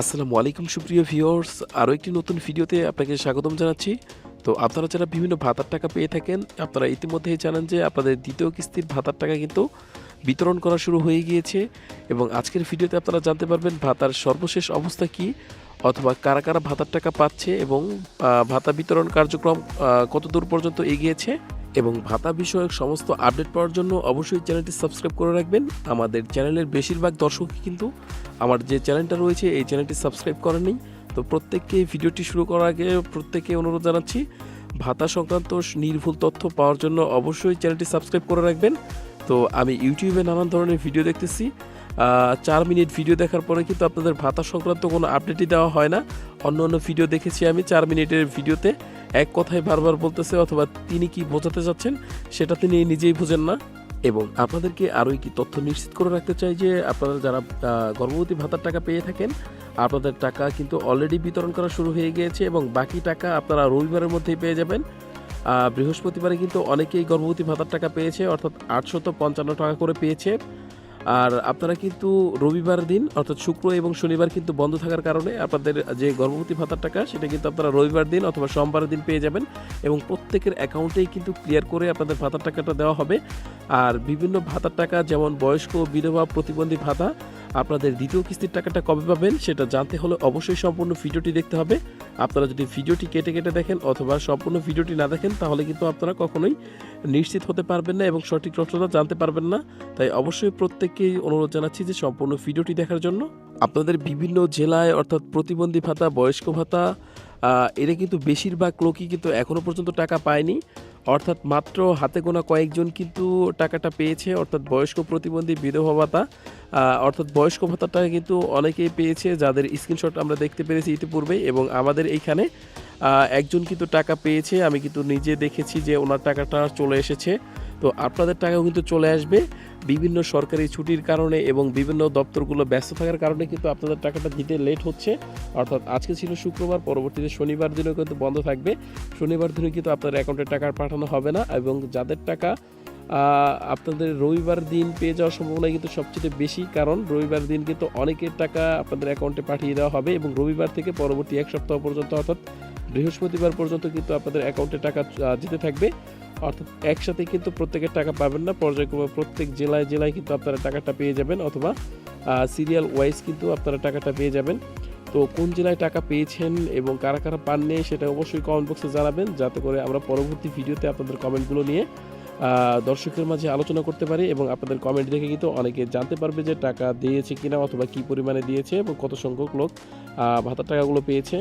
আসসালামু আলাইকুম সুপ্রিয় ভিউয়ার্স। আরও একটি নতুন ভিডিওতে আপনাকে স্বাগতম জানাচ্ছি। তো আপনারা যারা বিভিন্ন ভাতার টাকা পেয়ে থাকেন আপনারা ইতিমধ্যেই জানেন যে আপনাদের দ্বিতীয় কিস্তির ভাতার টাকা কিন্তু বিতরণ করা শুরু হয়ে গিয়েছে এবং আজকের ভিডিওতে আপনারা জানতে পারবেন ভাতার সর্বশেষ অবস্থা কি অথবা কারা কারা ভাতার টাকা পাচ্ছে এবং ভাতা বিতরণ কার্যক্রম আহ, কত দূর পর্যন্ত এগিয়েছে। এবং ভাতা বিষয়ক সমস্ত আপডেট পাওয়ার জন্য অবশ্যই চ্যানেলটি সাবস্ক্রাইব করে রাখবেন। আমাদের চ্যানেলের বেশিরভাগ দর্শকই কিন্তু আমার যে চ্যানেলটা রয়েছে, এই চ্যানেলটি সাবস্ক্রাইব করেনি তো প্রত্যেককে ভিডিওটি শুরু করার আগে প্রত্যেককে অনুরোধ জানাচ্ছি, ভাতা সংক্রান্ত নির্ভুল তথ্য পাওয়ার জন্য অবশ্যই চ্যানেলটি সাবস্ক্রাইব করে রাখবেন। তো আমি ইউটিউবে নানান ধরনের ভিডিও দেখতেছি। চার মিনিট ভিডিও দেখার পরে কিন্তু আপনাদের ভাতা সংক্রান্ত কোনো আপডেটই দেওয়া হয় না। অন্য অন্য ভিডিও দেখেছি আমি চার মিনিটের ভিডিওতে। এক কথায় বারবার বলতেছে অথবা তিনি কি বোঝাতে চাচ্ছেন সেটা তিনি নিজেই বুঝেন না। এবং আপনাদেরকে আরও একটি তথ্য নিশ্চিত করে রাখতে চাই যে, আপনারা যারা গর্ভবতী ভাতার টাকা পেয়ে থাকেন, আপনাদের টাকা কিন্তু অলরেডি বিতরণ করা শুরু হয়ে গিয়েছে এবং বাকি টাকা আপনারা রবিবারের মধ্যেই পেয়ে যাবেন। বৃহস্পতিবারে কিন্তু অনেকেই গর্ভবতী ভাতার টাকা পেয়েছে, অর্থাৎ আটশত পঞ্চান্ন টাকা করে পেয়েছে। আর আপনারা কিন্তু রবিবার দিন, অর্থাৎ শুক্র এবং শনিবার কিন্তু বন্ধ থাকার কারণে আপনাদের যে গর্ভবতী ভাতার টাকা, সেটা কিন্তু আপনারা রবিবার দিন অথবা সোমবারের দিন পেয়ে যাবেন এবং প্রত্যেকের অ্যাকাউন্টেই কিন্তু ক্লিয়ার করে আপনাদের ভাতার টাকাটা দেওয়া হবে। আর বিভিন্ন ভাতার টাকা, যেমন বয়স্ক, বিধবা, প্রতিবন্ধী ভাতা আপনাদের দ্বিতীয় কিস্তির টাকাটা কবে পাবেন সেটা জানতে হলে অবশ্যই সম্পূর্ণ ভিডিওটি দেখতে হবে। আপনারা যদি ভিডিওটি কেটে কেটে দেখেন অথবা সম্পূর্ণ ভিডিওটি না দেখেন, তাহলে কিন্তু আপনারা কখনোই নিশ্চিত হতে পারবেন না এবং সঠিক তথ্যটা জানতে পারবেন না। তাই অবশ্যই প্রত্যেককেই অনুরোধ জানাচ্ছি যে সম্পূর্ণ ভিডিওটি দেখার জন্য। আপনাদের বিভিন্ন জেলায় অর্থাৎ প্রতিবন্ধী ভাতা, বয়স্ক ভাতা এরা কিন্তু বেশিরভাগ লোকই কিন্তু এখনও পর্যন্ত টাকা পায়নি। অর্থাৎ মাত্র হাতে গোনা কয়েকজন কিন্তু টাকাটা পেয়েছে, অর্থাৎ বয়স্ক প্রতিবন্ধী বিধবা ভাতা। অর্থাৎ বয়স্ক ভাতাটা কিন্তু অনেকেই পেয়েছে যাদের স্ক্রিনশট আমরা দেখতে পেরেছি ইতিপূর্বে এবং আমাদের এইখানে একজন কিন্তু টাকা পেয়েছে। আমি কিন্তু নিজে দেখেছি যে ওনার টাকাটা চলে এসেছে। তো আপনাদের টাকাও কিন্তু চলে আসবে। বিভিন্ন সরকারি ছুটির কারণে এবং বিভিন্ন দপ্তরগুলো ব্যস্ত থাকার কারণে কিন্তু আপনাদের টাকাটা দিতে লেট হচ্ছে। অর্থাৎ আজকে ছিল শুক্রবার, পরবর্তীতে শনিবার দিনেও কিন্তু বন্ধ থাকবে। শনিবার দিনে কিন্তু আপনার অ্যাকাউন্টে টাকা পাঠানো হবে না এবং যাদের টাকা আপনাদের রবিবার দিন পেয়ে যাওয়ার সম্ভাবনা কিন্তু সবচেয়ে বেশি। কারণ রবিবার দিন কিন্তু অনেকের টাকা আপনাদের অ্যাকাউন্টে পাঠিয়ে দেওয়া হবে এবং রবিবার থেকে পরবর্তী এক সপ্তাহ পর্যন্ত অর্থাৎ বৃহস্পতিবার পর্যন্ত কিন্তু আপনাদের অ্যাকাউন্টে টাকা যেতে থাকবে। অর্থাৎ একসাথে কিন্তু প্রত্যেকের টাকা পাবেন না। পর্যায়ক্রমে প্রত্যেক জেলায় জেলায় কিন্তু আপনারা টাকাটা পেয়ে যাবেন অথবা সিরিয়াল ওয়াইজ কিন্তু আপনারা টাকাটা পেয়ে যাবেন। তো কোন জেলায় টাকা পেয়েছেন এবং কারা কারা পাননি সেটা অবশ্যই কমেন্ট বক্সে জানাবেন। যাতে করে আমরা পরবর্তী ভিডিওতে আপনাদের কমেন্টগুলো নিয়ে দর্শকের মাঝে আলোচনা করতে পারি এবং আপনাদের কমেন্ট দেখে কিন্তু অনেকে জানতে পারবে যে টাকা দিয়েছে কিনা অথবা কি পরিমাণে দিয়েছে এবং কত সংখ্যক লোক ভাতার টাকাগুলো পেয়েছে।